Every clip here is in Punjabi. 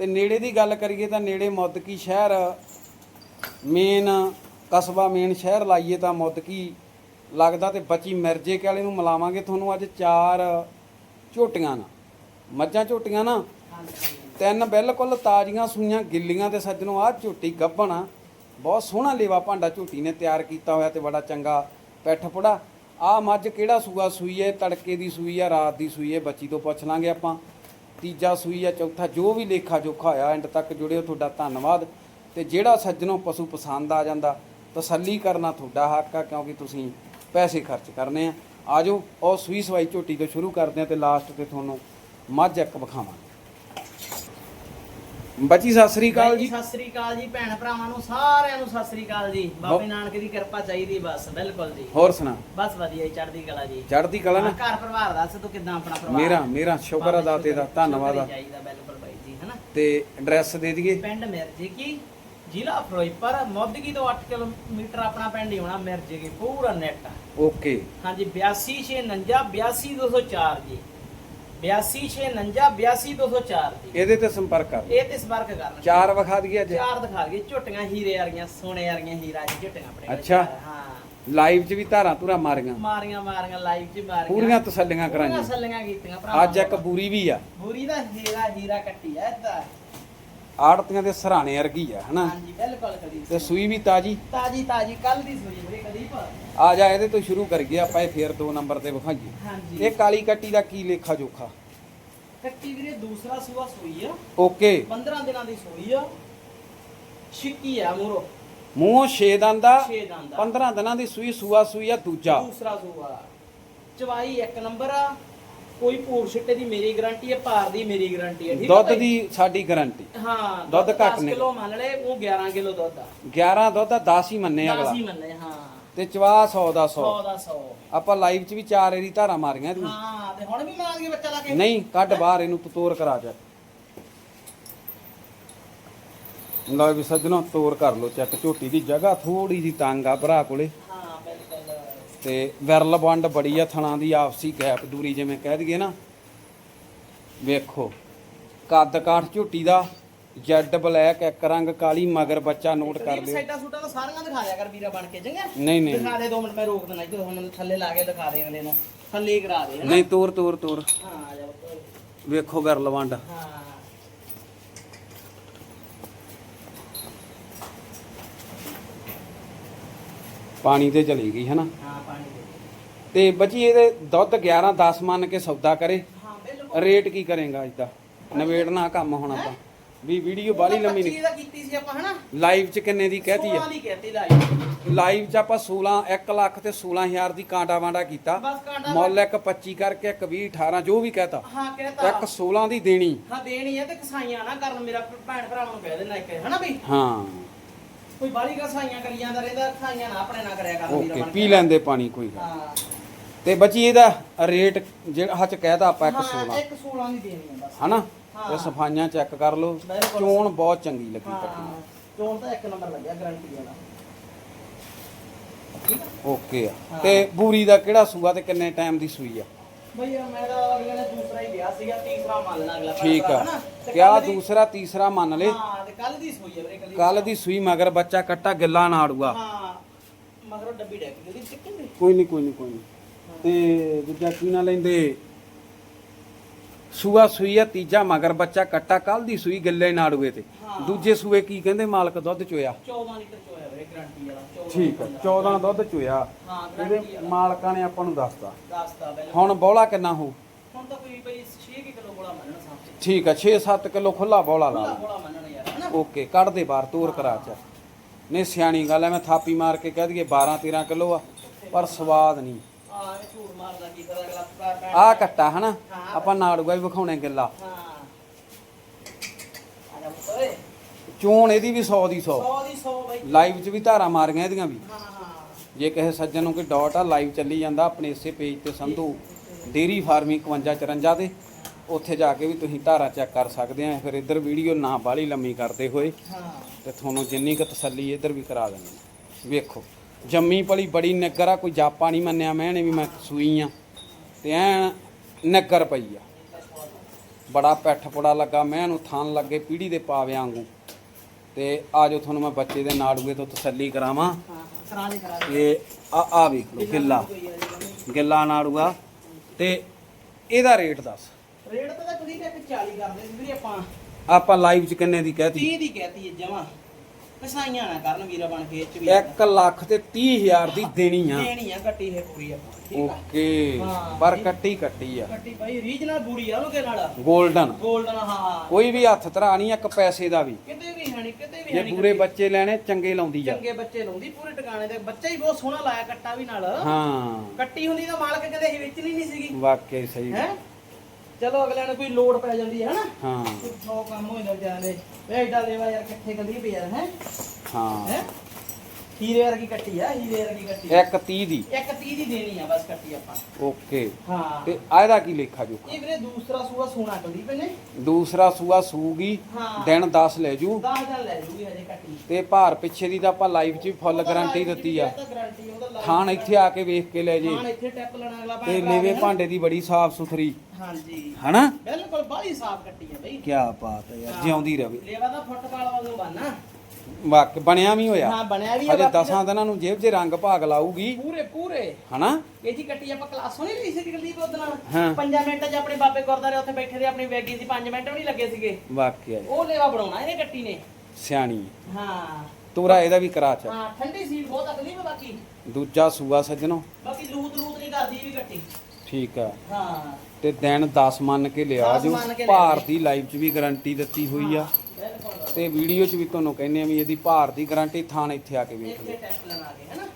ਤੇ ਨੇੜੇ ਦੀ ਗੱਲ ਕਰੀਏ ਤਾਂ ਨੇੜੇ ਮੁੱਦਕੀ ਸ਼ਹਿਰ, ਮੇਨ ਕਸਬਾ ਮੇਨ ਸ਼ਹਿਰ ਲਾਈਏ ਤਾਂ ਮੁੱਦਕੀ ਲੱਗਦਾ ਤੇ ਬੱਚੀ ਮਿਰਜੇ ਕੇ ਵਾਲੇ ਨੂੰ ਮਿਲਾਵਾਂਗੇ ਤੁਹਾਨੂੰ ਅੱਜ ਚਾਰ ਝੋਟੀਆਂ ਨਾ। ਮੱਝਾਂ ਝੋਟੀਆਂ ਨਾ। ਤਿੰਨ ਬਿਲਕੁਲ ਤਾਜ਼ੀਆਂ ਸੂਈਆਂ, ਗਿੱਲੀਆਂ ਤੇ ਸੱਜਣੋ ਆਹ ਝੋਟੀ ਗੱਭਣ ਆ। ਬਹੁਤ ਸੋਹਣਾ ਲੇਵਾ ਭਾਂਡਾ ਝੋਟੀ ਨੇ ਤਿਆਰ ਕੀਤਾ ਹੋਇਆ ਤੇ ਬੜਾ ਚੰਗਾ ਪੈਠ ਪੁੜਾ। ਆਹ ਮੱਝ ਕਿਹੜਾ ਸੂਆ ਸੂਈ ਹੈ ਤੜਕੇ ਦੀ ਸੂਈ ਹੈ ਰਾਤ ਦੀ ਸੂਈ ਹੈ ਬੱਚੀ ਤੋਂ ਪੁੱਛ ਲਾਂਗੇ ਆਪਾਂ। ਤੀਜਾ ਸੂਈ ਜਾਂ ਚੌਥਾ ਜੋ ਵੀ ਲੇਖਾ ਜੋਖਾ ਹੋਇਆ ਐਂਡ ਤੱਕ ਜੁੜਿਓ, ਤੁਹਾਡਾ ਧੰਨਵਾਦ। ਤੇ ਜਿਹੜਾ ਸੱਜਣੋਂ ਪਸ਼ੂ ਪਸੰਦ ਆ ਜਾਂਦਾ, ਤਸੱਲੀ ਕਰਨਾ ਤੁਹਾਡਾ ਹੱਕ ਆ, ਕਿਉਂਕਿ ਤੁਸੀਂ ਪੈਸੇ ਖਰਚ ਕਰਨੇ ਆ। ਆਜੋ, ਉਹ ਸੂਈ ਸਵਾਈ ਝੋਟੀ ਤੋਂ ਸ਼ੁਰੂ ਕਰਦੇ ਆ ਤੇ ਲਾਸਟ ਤੇ ਤੁਹਾਨੂੰ ਮੱਝ ਇੱਕ ਵਿਖਾਵਾਂਗੇ। ਬੱਚੀ ਸਤਿ ਸ੍ਰੀ ਅਕਾਲ ਜੀ ਸਤਿ ਸ੍ਰੀ ਅਕਾਲ ਜੀ ਭੈਣ ਭਰਾਵਾਂ ਨੂੰ ਸਾਰਿਆਂ ਨੂੰ ਸਤਿ ਸ੍ਰੀ ਅਕਾਲ ਜੀ। ਬਾਬੇ ਨਾਨਕ ਦੀ ਕਿਰਪਾ ਚਾਹੀਦੀ ਬਸ ਬਿਲਕੁਲ ਜੀ। ਹੋਰ ਸੁਣਾ। ਬਸ ਵਧੀਆ ਜੀ ਚੜ੍ਹਦੀ ਕਲਾ ਜੀ। ਚੜ੍ਹਦੀ ਕਲਾ ਨਾ। ਘਰ ਪਰਿਵਾਰ ਦੱਸ ਤੂੰ ਕਿਦਾਂ ਆਪਣਾ ਪਰਿਵਾਰ? ਮੇਰਾ ਮੇਰਾ ਸ਼ੁਕਰ ਆ ਦਾਤੇ ਦਾ ਧੰਨਵਾਦ ਆ। ਬਿਲਕੁਲ ਬਾਈ ਜੀ ਹਨਾ। ਤੇ ਐਡਰੈਸ ਦੇ ਦਈਏ। ਪਿੰਡ ਮਿਰਜੇ ਕੀ ਜ਼ਿਲ੍ਹਾ ਫਿਰੋਜ਼ਪੁਰ ਮੋਦਗੀ ਤੋਂ 8 ਕਿਲੋਮੀਟਰ ਆਪਣਾ ਪਿੰਡ ਹੀ ਹੋਣਾ ਮਿਰਜੇ ਕੀ ਪੂਰਾ ਨੈਟ। ਓਕੇ। ਹਾਂਜੀ 8269 82204 ਜੀ। 8269 82204 ਜੀ ਇਹਦੇ ਤੇ ਸੰਪਰਕ ਕਰ। ਇਹ ਤੇ ਸੰਪਰਕ ਕਰਨਾ ਚਾਰ ਵਿਖਾ ਦਈਏ ਅੱਜ। ਚਾਰ ਦਿਖਾ ਝੋਟੀਆਂ ਹੀਰੇ ਵਾਲੀਆਂ ਸੋਨੇ ਵਾਲੀਆਂ ਹੀਰਾ ਜੀ ਝੋਟੀਆਂ ਆਪਣੇ ਕੋਲ। ਅੱਛਾ। ਚਾਰ, ਹਾਂ। ਲਾਈਵ 'ਚ ਵੀ ਧਾਰਾਂ ਧੁਰਾ ਮਾਰੀਆਂ। ਮਾਰੀਆਂ ਮਾਰੀਆਂ ਲਾਈਵ 'ਚ ਮਾਰੀਆਂ। ਪੂਰੀਆਂ ਤਸੱਲੀਆਂ ਪੂਰੀਆਂ ਕਰਾਂਗੇ ਸੱਲੀਆਂ ਕੀਤੀਆਂ ਭਰਾ ਅੱਜ ਇੱਕ ਬੂਰੀ ਵੀ ਆ। ਬੂਰੀ ਦਾ ਹੀਰਾ ਹੀਰਾ ਕੱਟੀ ਐ ਏਦਾਂ ਆੜਤੀਆਂ ਦੇ ਸਰਾਣੇ ਵਰਗੀ ਆ ਹਨਾ? ਹਾਂਜੀ ਬਿਲਕੁਲ ਕਦੀ ਤੇ ਸੂਈ ਵੀ ਤਾਜੀ? ਤਾਜੀ ਤਾਜੀ ਕੱਲ ਦੀ ਸੂਈ ਵੀਰੇ ਕਦੀ ਪਰ ਆ ਜਾ ਇਹਦੇ ਤੋਂ ਸ਼ੁਰੂ ਕਰੀਏ ਆਪਾਂ ਇਹ ਫੇਰ ਦੋ ਨੰਬਰ ਤੇ ਵਿਖਾਈਏ। ਹਾਂਜੀ। ਇਹ ਕਾਲੀ ਕੱਟੀ ਦਾ ਕੀ ਲੇਖਾ ਜੋਖਾ? ਕੱਟੀ ਵੀਰੇ ਦੂਸਰਾ ਸੂਆ ਸੂਈ ਆ। ਓਕੇ। 15 ਦਿਨਾਂ ਦੀ ਸੂਈ ਆ। ਛਿੱਕੀ ਆ ਮੂਰੋ। ਮੂੰਹੋਂ 6 ਦੰਦ ਦਾ 6 ਦੰਦ ਦਾ 15 ਦਿਨਾਂ ਦੀ ਸੂਈ ਸੂਆ ਸੂਈ ਆ ਦੂਜਾ। ਦੂਸਰਾ ਸੂਆ। ਚਵਾਈ ਇੱਕ ਨੰਬਰ ਆ। ਕੋਈ ਭੂਰ ਛਿੱਟੇ ਦੀ ਮੇਰੀ ਗਾਰੰਟੀ ਹੈ ਭਾਰ ਦੀ ਮੇਰੀ ਗਾਰੰਟੀ ਹੈ ਠੀਕ ਆ ਦੁੱਧ ਭਾਈ? ਦੀ ਸਾਡੀ ਗਾਰੰਟੀ। ਹਾਂ ਦੁੱਧ ਘੱਟ 10 ਨਹੀਂ। ਕਿਲੋ ਮੰਨ ਲੈ ਉਹ 11 ਕਿਲੋ ਦੁੱਧ ਆ। 11 ਦੁੱਧ ਦਾ 10 ਹੀ ਮੰਨੇ 10 ਅਗਲਾ। ਹੀ ਮੰਨੇ ਹਾਂ। ਤੇ ਚਵਾ 100 ਦਾ 100 100 ਦਾ 100 ਆਪਾਂ ਲਾਈਵ 'ਚ ਵੀ ਚਾਰ ਏਰੀ ਧਾਰਾਂ ਮਾਰੀਆਂ ਇਹਦੀਆਂ ਹਾਂ ਤੇ ਹੁਣ ਵੀ ਮਾਰਾਂਗੇ ਬੱਚਾ ਲਾ ਕੇ? ਨਹੀਂ ਕੱਢ ਬਾਹਰ ਇਹਨੂੰ ਤੋਰ ਕਰਾ ਜਾ। ਲਓ ਵੀ ਸੱਜਣੋ ਤੋਰ ਕਰ ਲੋ ਚੈੱਕ ਝੋਟੀ ਦੀ ਜਗ੍ਹਾ ਥੋੜੀ ਜੀ ਤੰਗ ਆ ਭਰਾ ਕੋਲੇ। ਹਾਂ ਤੇ ਵਿਰਲ ਵੰਡ ਬੜੀ ਆ ਥਣਾ ਦੀ ਆਪਸੀ ਗੈਪ ਦੂਰੀ ਜਿਵੇਂ ਕਹਿ ਦਈਏ ਨਾ। ਵੇਖੋ ਕੱਦ ਕਾਠ ਝੋਟੀ ਦਾ ਜੈਡ ਬਲੈਕ ਇੱਕ ਰੰਗ ਕਾਲੀ ਮਗਰ ਬੱਚਾ ਨੋਟ ਕਰ ਲਿਓ। ਸਾਈਡਾਂ ਸੂਟਾਂ ਤਾਂ ਸਾਰੀਆਂ ਦਿਖਾ ਦਿਆ ਕਰ ਵੀਰਾ ਬਣ ਕੇ ਚੰਗਾ? ਨਹੀਂ ਨਹੀਂ। ਦਿਖਾ ਦੇ 2 ਮਿੰਟ ਮੈਂ ਰੋਕ ਦਿੰਦਾ ਇੱਥੇ ਹੁਣ ਥੱਲੇ ਲਾ ਕੇ ਦਿਖਾ ਦੇ ਅਗਲੇ ਨੂੰ। ਥੱਲੇ ਕਰਾ ਦੇ? ਨਹੀਂ ਤੋਰ ਤੋਰ ਤੋਰ। ਹਾਂ ਆ ਜਾ। ਵੇਖੋ ਵਿਰਲ ਵੰਡ। ਹਾਂ। ਪਾਣੀ ਤੇ ਚਲੀ ਗਈ ਹੈ ਨਾ? ਹਾਂ। ਦੇ ਤੇ ਬੱਚੀ ਇਹਦੇ ਦੁੱਧ 11 10 ਮੰਨ ਕੇ ਸੌਦਾ ਕਰੇ। ਹਾਂ ਬਿਲਕੁਲ। ਰੇਟ ਕੀ ਕਰੇਗਾ ਅੱਜ ਦਾ? ਨਵੇੜਨਾ ਕੰਮ ਹੁਣ ਆਪਾਂ। ਵੀ ਵੀਡੀਓ ਬਾਲੀ ਲੰਮੀ ਨਹੀਂ ਦਾ ਕੀਤੀ ਸੀ ਆਪਾਂ ਹਨਾ? ਲਾਈਵ ਚ ਕਿੰਨੇ ਦੀ ਕਹਿਤੀ 16 ਹੈ ਦੀ ਕਹਿਤੀ ਲਾਈ ਲਾਈਵ ਚ ਆਪਾਂ 16 1 ਲੱਖ ਤੇ 16000 ਦੀ ਕਾਂਟਾ ਵਾਂਡਾ ਕੀਤਾ। ਮੁੱਲ ਇੱਕ 25 ਕਰਕੇ ਇੱਕ 20 18 ਜੋ ਵੀ ਕਹਤਾ। ਹਾਂ ਕਹਿਤਾ। ਇੱਕ 16 ਦੀ ਦੇਣੀ। ਹਾਂ ਦੇਣੀ ਹੈ ਤੇ ਕਸਾਈਆਂ ਨਾ ਕਰਨ। ਮੇਰਾ ਭੈਣ ਭਰਾਵਾਂ ਨੂੰ ਕਹਿ ਦੇਣਾ ਇੱਕ ਹਨਾ ਬਈ ਹਾਂ। ਕੋਈ ਬਾਲੀ ਕਸਾਈਆਂ ਕਰੀ ਜਾਂਦਾ ਰਹਿੰਦਾ ਖਾਈਆਂ ਨਾ ਆਪਣੇ ਨਾ ਕਰਿਆ ਕਰ ਵੀਰਾ ਓਕੇ ਪੀ। ਲੈਂਦੇ ਪਾਣੀ ਕੋਈ ਗੱਲ ਹਾਂ। ਤੇ ਬੱਚੀ ਇਹਦਾ ਰੇਟ ਜਿਹੜਾ ਹੱਥ ਕਹਿਤਾ ਆਪਾਂ ਇੱਕ 16 ਹਾਂ, ਇੱਕ 16 ਦੀ ਦੇਣੀ ਹੈ ਬਸ। ਹਨਾ। ਇਹ ਸਫਾਈਆਂ ਚੈੱਕ ਕਰ ਲਓ। ਬਿਲਕੁਲ। ਚੋਣ ਬਹੁਤ ਚੰਗੀ ਲੱਗੀ ਹਾਂ ਕੱਟੀ ਚੋਣ ਤਾਂ ਇੱਕ ਨੰਬਰ ਲੱਗਿਆ ਗਾਰੰਟੀ ਵਾਲਾ। ਠੀਕ ਆ? ਓਕੇ ਆ। ਹਾਂ। ਤੇ ਬੂਰੀ ਦਾ ਕਿਹੜਾ ਸੂਆ ਤੇ ਕਿੰਨੇ ਟਾਈਮ ਦੀ ਸੂਈ ਆ? ਭਈਆ ਮੈਂ ਤਾਂ ਅਗਲੇ ਨੇ ਦੂਸਰਾ ਹੀ ਲਿਆ ਸੀਗਾ ਤੀਸਰਾ ਮੰਨ ਲੈਣਾ ਅਗਲਾ ਠੀਕ ਆ। ਹਨਾ? ਤੇ ਕਿਆ ਕੱਲ੍ਹ ਦੀ- ਦੂਸਰਾ ਤੀਸਰਾ ਮੰਨ ਲੈ? ਹਾਂ ਤੇ ਕੱਲ ਦੀ ਸੋਈ ਹੈ ਵੀਰੇ। ਕੱਲ। ਦੀ ਸੂਈ ਮਗਰ ਬੱਚਾ ਕੱਟਾ ਗਿੱਲਾ ਨਾੜੂਗਾ ਹਾਂ ਮਗਰੋਂ ਡੱਬੀ ਡੈਕ ਦੀ ਕੋਈ ਨਹੀਂ ਕੋਈ ਨਹੀਂ ਕੋਈ ਨਹੀਂ ਤੇ ਦੂਜਾ ਕੀ ਨਾ ਲੈਂਦੇ? ਸੂਆ ਸੂਈ ਆ ਤੀਜਾ ਮਗਰ ਬੱਚਾ ਕੱਟਾ ਕੱਲ ਦੀ ਸੂਈ ਗਿੱਲੇ ਨਾੜੂਏ ਤੇ। ਹਾਂ। ਦੂਜੇ ਸੂਏ ਕੀ ਕਹਿੰਦੇ? ਮਾਲਕ ਦੁੱਧ ਚੋਇਆ। 14 ਲੀਟਰ ਚੋਇਆ ਵੀਰੇ ਗਾਰੰਟੀ ਵਾਲਾ 14 ਠੀਕ ਆ 14 ਦੁੱਧ ਚੋਇਆ। ਹਾਂ ਇਹਦੇ ਮਾਲਕਾਂ ਨੇ ਆਪਾਂ ਨੂੰ ਦੱਸਤਾ। ਹੁਣ ਬੌਲਾ ਕਿੰਨਾ ਹੋ ਹੁਣ ਤਾਂ ਕੋਈ ਬਈ 6 ਕਿਲੋ ਬੋਲਾ ਮੰਨਣਾ ਸਾਹਮਣੇ ਠੀਕ ਆ 6-7 ਕਿਲੋ ਖੁੱਲਾ ਬੌਲਾ ਲਾ ਬੋਲਾ ਮੰਨਣਾ ਯਾਰ ਓਕੇ ਕੱਢ ਦੇ ਬਾਹਰ ਤੋਰ ਕਰਾ ਚ ਨਹੀਂ ਸਿਆਣੀ ਗੱਲ ਐ ਮੈਂ ਥਾਪੀ ਮਾਰ ਕੇ ਕਹਿ ਦਈਏ 12 13 ਕਿਲੋ ਆ ਪਰ ਸਵਾਦ ਨਹੀਂ। ਆ ਇਹ ਝੂਠ ਮਾਰਦਾ ਕੀ ਪਤਾ ਅਗਲਾ ਭੈਣ- ਭੈਣ- ਆ ਕੱਟਾ ਹਨਾ? ਹਾਂ। ਆਪਾਂ ਨਾੜੂਗਾ ਵੀ ਵਿਖਾਉਣੇ ਗਿੱਲਾ। ਹਾਂ। ਆ ਜਾ ਚੋਣ ਇਹਦੀ ਵੀ 100 ਦੀ 100 100 ਦੀ 100 ਬਾਈ। ਲਾਈਵ 'ਚ ਵੀ ਧਾਰਾ ਮਾਰੀਆਂ ਇਹਦੀਆਂ ਵੀ। ਹਾਂ ਹਾਂ। ਜੇ ਕਿਸੇ ਸੱਜਣ ਨੂੰ ਕੋਈ ਡਾਟ ਆ ਲਾਈਵ ਚੱਲੀ ਜਾਂਦਾ ਆਪਣੇ ਇਸੇ ਪੇਜ ਤੇ ਸੰਧੂ। ਡੇਰੀ ਫਾਰਮਿੰਗ 51 54 ਤੇ। ਉੱਥੇ ਜਾ ਕੇ ਵੀ ਤੁਸੀਂ ਧਾਰਾ ਚੈੱਕ ਕਰ ਸਕਦੇ ਆ। ਫਿਰ ਇੱਧਰ ਵੀਡੀਓ ਨਾ ਬਾਹਲੀ ਲੰਮੀ ਕਰਦੇ ਹੋਏ। ਹਾਂ। ਤੇ ਤੁਹਾਨੂੰ ਜਿੰਨੀ ਕੁ ਤਸੱਲੀ ਇੱਧਰ ਵੀ ਕਰਾ ਦਿੰਦੇ ਹਾਂ। ਵੇਖੋ। ਜੰਮੀ ਪਲੀ ਬੜੀ ਨਗਰ ਆ ਕੋਈ ਜਾਪਾ ਨਹੀਂ ਮੰਨਿਆ ਮੈਂ ਨੇ ਵੀ ਮੈਂ ਸੂਈ ਆ। ਤੇ ਐ ਨਗਰ ਪਈ ਆ। ਬੜਾ ਪੈਠ ਪੜਾ ਲੱਗਾ ਮੈਂ ਨੂੰ ਥਾਨ ਲੱਗੇ ਪੀੜੀ ਦੇ ਪਾਵਿਆਂ ਵਾਂਗੂ। ਤੇ ਆਜੋ ਤੁਹਾਨੂੰ ਮੈਂ ਬੱਚੇ ਦੇ ਨਾੜੂਏ ਤੋਂ ਤਸੱਲੀ ਕਰਾਵਾਂ। ਇਹ ਆ ਆ ਵੇਖ ਲਓ ਗਿੱਲਾ। ਗਿੱਲਾ ਨਾੜੂਆ। ਤੇ ਇਹਦਾ ਰੇਟ ਦੱਸ। ਰੇਟ ਤਾਂ ਤਾਂ ਕਦੀ ਤੱਕ 40 ਕਰਦੇ ਸੀ ਵੀਰੇ ਆਪਾਂ। ਆਪਾਂ ਲਾਈਵ ਚ ਕਿੰਨੇ ਦੀ ਕਹਿਤੀ? 30 ਦੀ ਕਹਿਤੀ ਜਮਾ। ਕਸਾਈਆਂ ਨਾ ਕਰਨ ਵੀਰਾ ਬਣ ਕੇ ਇਹ ਚ ਵੀ। 1 ਲੱਖ ਤੇ 30 ਹਜ਼ਾਰ ਦੀ ਦੇਣੀ ਆ। ਦੇਣੀ ਆ ਕੱਟੀ ਹੈ ਪੂਰੀ ਆਪਾਂ ਠੀਕ ਆ। ਓਕੇ। ਹਾਂ। ਪਰ ਕੱਟੀ ਕੱਟੀ ਆ। ਕੱਟੀ ਭਾਈ ਰੀਜਨਲ ਬੂੜੀ ਆ ਉਹਦੇ ਨਾਲ। 골ਡਨ 골ਡਨ ਹਾਂ। ਕੋਈ ਵੀ ਹੱਥ ਧਰਾ ਨਹੀਂ ਇੱਕ ਪੈਸੇ ਦਾ ਵੀ। ਕਿਤੇ ਵੀ ਹੈ ਨਹੀਂ ਕਿਤੇ ਵੀ ਜੇ ਹੈ ਨਹੀਂ ਪੂਰੇ ਬੱਚੇ ਲੈਣੇ ਚੰਗੇ ਲਾਉਂਦੀ ਆ ਚੰਗੇ ਬੱਚੇ ਲਾਉਂਦੀ ਪੂਰੇ ਟਿਕਾਣੇ ਤੇ। ਬੱਚਾ ਹੀ ਬਹੁਤ ਸੋਹਣਾ ਲਾਇਆ ਕੱਟਾ ਵੀ ਨਾਲ। ਹਾਂ। ਕੱਟੀ ਹੁੰਦੀ ਤਾਂ ਮਾਲਕ ਕਦੇ ਹੀ ਵੇਚਣੀ ਨਹੀਂ ਸੀਗੀ। ਵਾਕਈ ਸਹੀ। ਹੈ? ਚਲੋ ਅਗਲਿਆਂ ਨੂੰ ਕੋਈ ਲੋੜ ਪੈ ਜਾਂਦੀ ਹੈ ਹਨਾ ਹਾਂ। ਸੌ ਕੰਮ ਹੋ ਜਾਂਦਾ ਜਾਂਦੇ ਵੇ ਏਡਾ ਦੇਵਾ ਯਾਰ ਕਿੱਥੇ ਕੰਦੀ ਪਈ ਯਾਰ ਹੈ? ਹਾਂ। ਹੈ? ਹੀਰੇ ਵਰਗੀ ਕੱਟੀ ਆ ਹੀਰੇ ਵਰਗੀ ਕੱਟੀ ਇੱਕ 30 ਦੀ। ਇੱਕ 30 ਦੀ ਦੇਣੀ ਆ ਬਸ ਕੱਟੀ ਆਪਾਂ। ਓਕੇ। ਹਾਂ। ਤੇ ਆ ਇਹਦਾ ਕੀ ਲੇਖਾ ਜੋਖਾ ਇਹ ਵੀਰੇ ਦੂਸਰਾ ਸੂਆ ਸੋਨਾ ਕੰਦੀ ਪਏ ਦੂਸਰਾ ਸੂਆ ਸੂਗੀ ਹਾਂ। ਦਿਨ 10 ਲੈ ਜੂ। 10 ਦਿਨ ਲੈ ਜੂਗੀ ਹਜੇ ਕੱਟੀ। ਤੇ ਭਾਰ ਪਿੱਛੇ ਦੀ ਤਾਂ ਆਪਾਂ ਲਾਈਵ 'ਚ ਵੀ ਫੁੱਲ ਗਾਰੰਟੀ ਦਿੱਤੀ ਆ। ਗਾਰੰਟੀ ਉਹਦਾ ਲਾ- ਥਾਣ ਇੱਥੇ ਆ ਕੇ ਵੇਖ ਕੇ ਲੈ ਜੇ। ਥਾਣ ਇੱਥੇ ਟੈਪ ਲੈਣਾ ਅਗਲਾ ਤੇ ਲੇਵੇ ਨੇ। ਭਾਂਡੇ ਦੀ ਬੜੀ ਸਾਫ਼ ਸੁਥਰੀ ਹਾਂਜੀ। ਹਨਾ? ਬਿਲਕੁਲ ਬਾਹਲੀ ਸਾਫ਼ ਕੱਟੀ ਆ ਬਈ। ਕੀ ਬਾਤ ਹੈ ਯਾਰ ਜਿਉਂਦੀ ਰਵੇ। ਲੇਵਾ ਦਾ ਫੁੱਟਬਾਲ ਵਾਂਗੂ ਬਣਨਾ। ਵਾਕ ਬਣਿਆ ਵੀ ਹੋਇਆ। ਹਾਂ ਬਣਿਆ ਵੀ ਆ ਅਜੇ ਬਾਕੀ 10 ਦਿਨਾਂ ਨੂੰ ਜੇਬ 'ਚ ਰੰਗ ਭਾਗ ਲਾਊਗੀ। ਪੂਰੇ ਪੂਰੇ। ਹਨਾ? ਇਹ ਜੀ ਕੱਟੀ ਆਪਾਂ ਕਲਾਸੋਂ ਨਹੀਂ ਲਈ ਸੀ ਗਲਦੀਪ ਉਹਦੇ ਨਾਲ? ਹਾਂ। 5 ਮਿੰਟ 'ਚ ਆਪਣੇ ਬਾਬੇ ਗੁਰਦਾਰੇ ਉੱਥੇ ਬੈਠੇ ਦੇ ਆਪਣੀ ਵੈਗੀ ਸੀ 5 ਮਿੰਟ ਵੀ ਨਹੀਂ ਲੱਗੇ ਸੀਗੇ। ਵਾਕਿਆ ਹੀ। ਉਹ ਲੇਵਾ ਬਣਾਉਣਾ ਇਹਨੇ ਕੱਟੀ ਨੇ। ਸਿਆਣੀ ਹੈ। ਹਾਂ। ਤੋਰਾ ਇਹਦਾ ਵੀ ਕਰਾ ਚ ਹਾਂ ਠੰਡੀ ਸੀਲ ਬਹੁਤ ਅਗਲੀ ਵਾ ਬਾਕੀ। ਦੂਜਾ ਸੂਆ ਸੱਜਣੋ। ਬਾਕੀ ਲੂਤ ਲੂਤ ਨਹੀਂ ਕਰਦੀ ਇਹ ਵੀ ਕੱਟੀ। ਠੀਕ ਆ। ਹਾਂ। ਤੇ ਦਿਨ 10 ਮੰਨ ਕੇ ਲਿਆ 10 ਜੋ ਮੰਨ ਕੇ ਲਿਆ ਭਾਰ ਜੀ। ਦੀ ਲਾਈਵ 'ਚ ਵੀ ਗਾਰੰਟੀ ਦਿੱਤੀ ਹੋਈ ਆ। ਬਿਲਕੁਲ। ਤੇ ਵੀਡੀਓ 'ਚ ਵੀ ਤੁਹਾਨੂੰ ਕਹਿੰਦੇ ਆ ਵੀ ਇਹਦੀ ਭਾਰ ਦੀ ਗਾਰੰਟੀ ਥਾਣ ਇੱਥੇ ਆ ਕੇ ਵੇਖ ਇੱਥੇ ਲਿਓ। ਹੈਨਾ?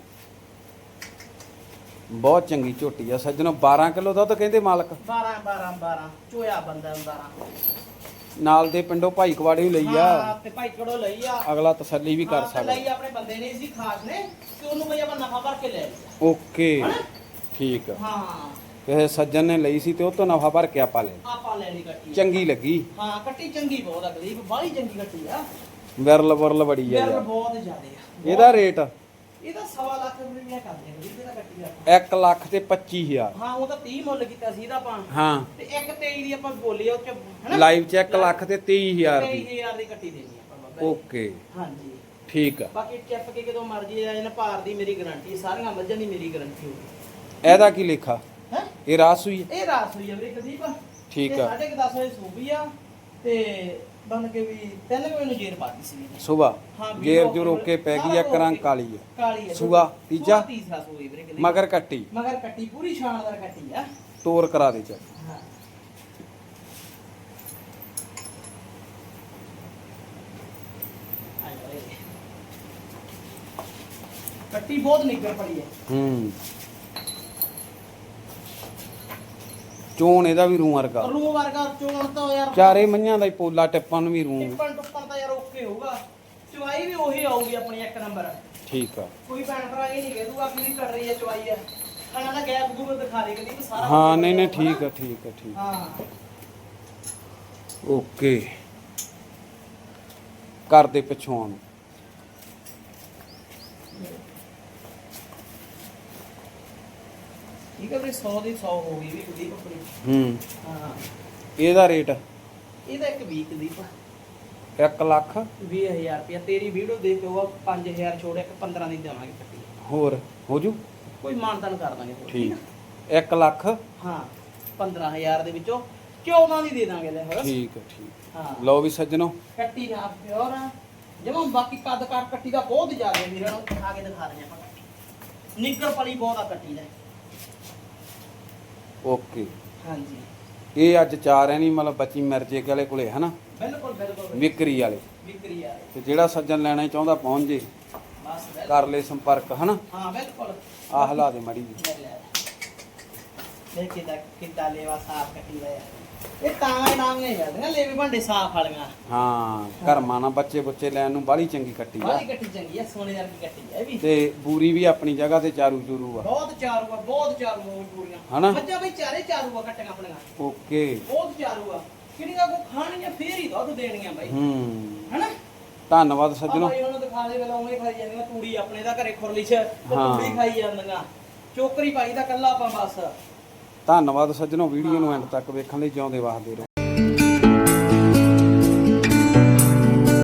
ਬਹੁਤ ਚੰਗੀ ਝੋਟੀ ਆ। ਸੱਜਣੋ 12 ਕਿਲੋ ਦੁੱਧ ਕਹਿੰਦੇ ਮਾਲਕ? 12 12 12 ਚੋਇਆ ਬੰਦਾ 12 ਨਾਲ ਦੇ ਪਿੰਡੋਂ ਭਾਈ ਕਵਾੜੇ ਲਈ ਹਾਂ ਆ ਤੇ ਭਾਈ ਕੜੋ ਲਈ ਆ। ਅਗਲਾ ਤਸੱਲੀ ਵੀ ਕਰ ਹਾਂ, ਸਕਦਾ। ਲਈ ਆਪਣੇ ਬੰਦੇ ਨੇ ਸੀ ਖਾਸ ਨੇ। ਤੇ ਉਹਨੂੰ ਬਈ ਆਪਾਂ ਨਫਾ ਭਰ ਕੇ ਲੈ ਲਿਆ ਓਕੇ? ਠੀਕ ਆ। ਹਾਂ। ਕਿਸੇ ਸੱਜਣ ਨੇ ਲਈ ਸੀ ਤੇ ਉਹ ਤੋਂ ਨਫਾ ਭਰ ਕੇ ਆਪਾਂ ਲੈ ਆਪਾਂ ਲੈ ਲਈ ਕੱਟੀ। ਚੰਗੀ ਲੱਗੀ। ਹਾਂ ਕੱਟੀ ਚੰਗੀ ਬਹੁਤ ਗਰੀਬ ਬਾਹਲੀ ਚੰਗੀ ਕੱਟੀ ਆ। ਵਿਰਲ ਵਰਲ ਬੜੀ ਆ ਯਾਰ ਯਾਰ। ਬਹੁਤ ਜ਼ਿਆਦੇ ਆ। ਇਹਦਾ ਰੇਟ? ਇਹਦਾ ਸਵਾ ਲੱਖ ਰੁਪਏ ਕਰਦੇ ਆ ਗਰੀਬ ਇਹਦਾ ਕੱਟੀ ਦਾ 1 ਲੱਖ ਤੇ 25000 ਹਾਂ ਉਹ ਤਾਂ 30 ਮੁੱਲ ਕੀਤਾ ਸੀ ਇਹਦਾ ਆਪਾਂ। ਹਾਂ। ਤੇ ਇੱਕ 23 ਦੀ ਆਪਾਂ ਬੋਲੀ ਉਹ ਚ ਹਨਾ? ਲਾਈਵ ਚ 1 ਲੱਖ ਤੇ 23000 ਦੀ। 23000 ਦੀ ਕੱਟੀ ਦੇਣੀ ਆਪਾਂ ਬਾਬਾ ਜੀ। ਓਕੇ। ਹਾਂਜੀ। ਠੀਕ ਆ। ਬਾਕੀ ਚੱਪ ਕੇ ਜਦੋਂ ਮਰਜ਼ੀ ਆ ਇਹਨਾਂ ਭਾਰ ਦੀ ਮੇਰੀ ਗਾਰੰਟੀ ਸਾਰੀਆਂ ਮੱਝਾਂ ਦੀ ਮੇਰੀ ਗਾਰੰਟੀ ਹੋਊਗੀ। ਇਹਦਾ ਕੀ ਲੇਖਾ? ਹੈ ਇਹ ਰਾਸ ਹੋਈ ਹੈ ਇਹ ਰਾਤ ਹੋਈ ਆ ਵੀਰੇ ਕੁਲਦੀਪ ਠੀਕ ਆ। ਕੁ ਦਸ ਵਜੇ ਸੂਬੀ ਆ ਤੇ ਬਣ ਕੇ ਵੀ 3 ਵਜੇ ਨੂੰ ਜੇਰ ਪਾਤੀ ਸੀ। ਸੁਬਾ ਹਾਂ, ਵੀ ਗੇਰ ਉਹ ਜੋ ਰੋਕੇ ਪੈ ਗਈ ਆ ਕਰਾਂ। ਕਾਲੀ ਆ ਕਾਲੀ ਸੂਆ, ਤੀਜਾ? ਤੀਸਰਾ ਸੂਈ ਵੀਰੇ ਕੁਲਦੀਪ। ਮਗਰ ਕੱਟੀ ਮਗਰ ਕੱਟੀ ਪੂਰੀ ਸ਼ਾਨਦਾਰ ਕੱਟੀ ਆ ਤੋਰ ਕਰਾ ਦੇ ਚ ਹਾਂ ਆ ਜਾ ਇਹ। ਕੱਟੀ ਬਹੁਤ ਨਿੱਗਰ ਪੜੀ ਹੈ ਹੂੰ ਚੋਣ ਇਹਦਾ ਵੀ ਰੂ ਵਰਗਾ। ਰੂ ਵਰਗਾ ਚੋਣ ਤਾਂ ਯਾਰ ਚਾਰੇ ਮਈਆਂ ਦਾ ਹੀ ਪੋਲਾ ਟਿੱਪਾਂ ਨੂੰ ਵੀ ਰੂ। ਟਿੱਪਣ ਟੁੱਪਣ ਤਾਂ ਯਾਰ ਓਕੇ ਹੋਊਗਾ। ਚਵਾਈ ਵੀ ਉਹੀ ਆਊਗੀ ਆਪਣੀ ਇੱਕ ਨੰਬਰ। ਠੀਕ ਆ। ਕੋਈ ਭੈਣ ਭਰਾ ਇਹ ਨਹੀਂ ਕਹਦੂਗਾ ਕਿ ਵੀ ਕਰ ਰਹੀ ਹੈ ਚਵਾਈ ਆ ਖਾਣਾ ਦਾ ਗੈਪ ਗੂਗਲ ਦਿਖਾ ਦੇ ਕਦੀ ਸਾਰਾ ਹਾਂ ਨਹੀਂ ਨਹੀਂ। ਠੀਕ ਆ ਠੀਕ ਆ ਠੀਕ ਹਾਂ। ਓਕੇ। ਘਰ ਦੇ ਪਿੱਛੋਂ ਠੀਕ ਹੈ ਵੀ 100 ਦੀ 100 ਹੋ ਗਈ ਵੀ ਕੁਲਦੀਪ ਆਪਣੀ ਹੂੰ। ਹਾਂ। ਇਹਦਾ ਰੇਟ? ਇਹਦਾ ਇੱਕ ਵੀਕ ਦੀ 1 ਲੱਖ? 20000 ਰੁਪਇਆ। ਤੇਰੀ ਵੀਡੀਓ ਦੇਖ ਕੇ ਉਹ 5000 ਛੋੜ ਇੱਕ 15 ਦੀ ਦੇਵਾਂਗੇ ਕੱਟੀ ਹੋਰ ਹੋ ਜੂ ਕੋਈ ਮਾਨਤਨ ਕਰ ਦਾਂਗੇ ਹੋਰ, ਠੀਕ 1 ਲੱਖ? ਆ? ਹਾਂ 15000 ਦੇ ਵਿੱਚੋਂ 14 ਦੀ ਦੇ ਦਾਂਗੇ ਲੈ ਹੋਰ। ਠੀਕ ਆ ਠੀਕ। ਹਾਂ। ਲਓ ਵੀ ਸੱਜਣੋ। ਕੱਟੀ ਆ ਪਿਓਰ। ਆ ਜਮਾ ਬਾਕੀ ਕੱਦ ਕਾਟ ਕੱਟੀ ਦਾ ਬਹੁਤ ਜ਼ਿਆਦਾ ਹੈ ਵੀਰਾਂ। ਨੂੰ ਦਿਖਾ ਕੇ ਦਿਖਾ ਰਹੇ ਆਪਾਂ ਨਿੱਗਰ ਪਲੀ ਬਹੁਤ ਆ ਕੱਟੀ ਦਾ। ਓਕੇ। ਹਾਂਜੀ। ਇਹ ਅੱਜ ਚਾਰ ਐ ਨਹੀਂ ਮਤਲਬ ਬੱਚੀ ਮਿਰਜੇ ਵਾਲੇ ਕੋਲੇ ਹਨਾ? ਬਿਲਕੁਲ ਬਿਲਕੁਲ। ਵਿਕਰੀ ਵਾਲੇ। ਵਿਕਰੀ ਆ ਤੇ ਜਿਹੜਾ ਸੱਜਣ ਲੈਣਾ ਚਾਹੁੰਦਾ ਪਹੁੰਚ ਜੇ। ਬਸ। ਕਰ ਲੈ ਸੰਪਰਕ ਹਨਾ? ਹਾਂ ਬਿਲਕੁਲ। ਆਹ ਹਲਾ ਦੇ ਮੜੀ ਜੀ ਲੈ ਲੈ। ਕਿਦਾਂ ਲੇਵਾ ਸਾਫ਼ ਕੱਟੀ ਯਾਰ ਇਹ ਤਾਂ ਨਾਮ ਨਹੀਂ ਜਾਂਦੀਆਂ ਲੇਵੇ ਭਾਂਡੇ ਸਾਫ਼ ਵਾਲੀਆਂ। ਹਾਂ ਘਰਮਾਂ ਨਾਲ ਬੱਚੇ ਬੁੱਚੇ ਲੈਣ ਨੂੰ ਬਾਹਲੀ ਚੰਗੀ ਕੱਟੀ ਆ। ਬਾਹਲੀ ਕੱਟੀ ਚੰਗੀ ਆ ਸੋਨੇ ਵਰਗੀ ਕੱਟੀ ਆ ਇਹ ਵੀ। ਤੇ ਬੂਰੀ ਵੀ ਆਪਣੀ ਜਗ੍ਹਾ ਤੇ ਚਾਰੂ ਚੂਰੂ ਆ। ਬਹੁਤ ਚਾਰੂ ਆ ਬਹੁਤ ਚਾਰੂ ਆ ਪੂਰੀਆਂ ਹਨਾ? ਮੱਝਾਂ ਬਈ ਚਾਰੇ ਚਾਰੂ ਆ ਕੱਟੀਆਂ ਆਪਣੀਆਂ। ਓਕੇ। ਬਹੁਤ ਚਾਰੂ ਆ। ਕਿਹੜੀਆਂ ਕੋ ਖਾਣੀਆਂ ਫੇਰ ਹੀ ਦੁੱਧ ਦੇਣੀਆਂ ਬਾਈ। ਹੂੰ। ਹਨਾ? ਧੰਨਵਾਦ ਆ ਸੱਜਣੋ। ਬਾਈ ਉਹਨਾਂ ਨੂੰ ਦਿਖਾ ਦੇ ਵੇਲੇ ਉਵੇਂ ਖਾਈ ਜਾਂਦੀਆਂ ਤੂੜੀ ਆਪਣੇ ਦਾ ਘਰੇ ਖੁਰਲੀ ਚ ਤੇ ਹਾਂ। ਤੂੜੀ ਖਾਈ ਜਾਂਦੀਆਂ। ਚੋਕਰੀ ਪਾਈ ਦਾ ਕੱਲਾ ਆਪਾਂ ਬਸ। ਧੰਨਵਾਦ ਸੱਜਣੋ ਵੀਡੀਓ ਨੂੰ ਐਂਡ ਤੱਕ ਵੇਖਣ ਲਈ ਜਿਉਂਦੇ ਵਾਸਦੇ ਰਹੋ।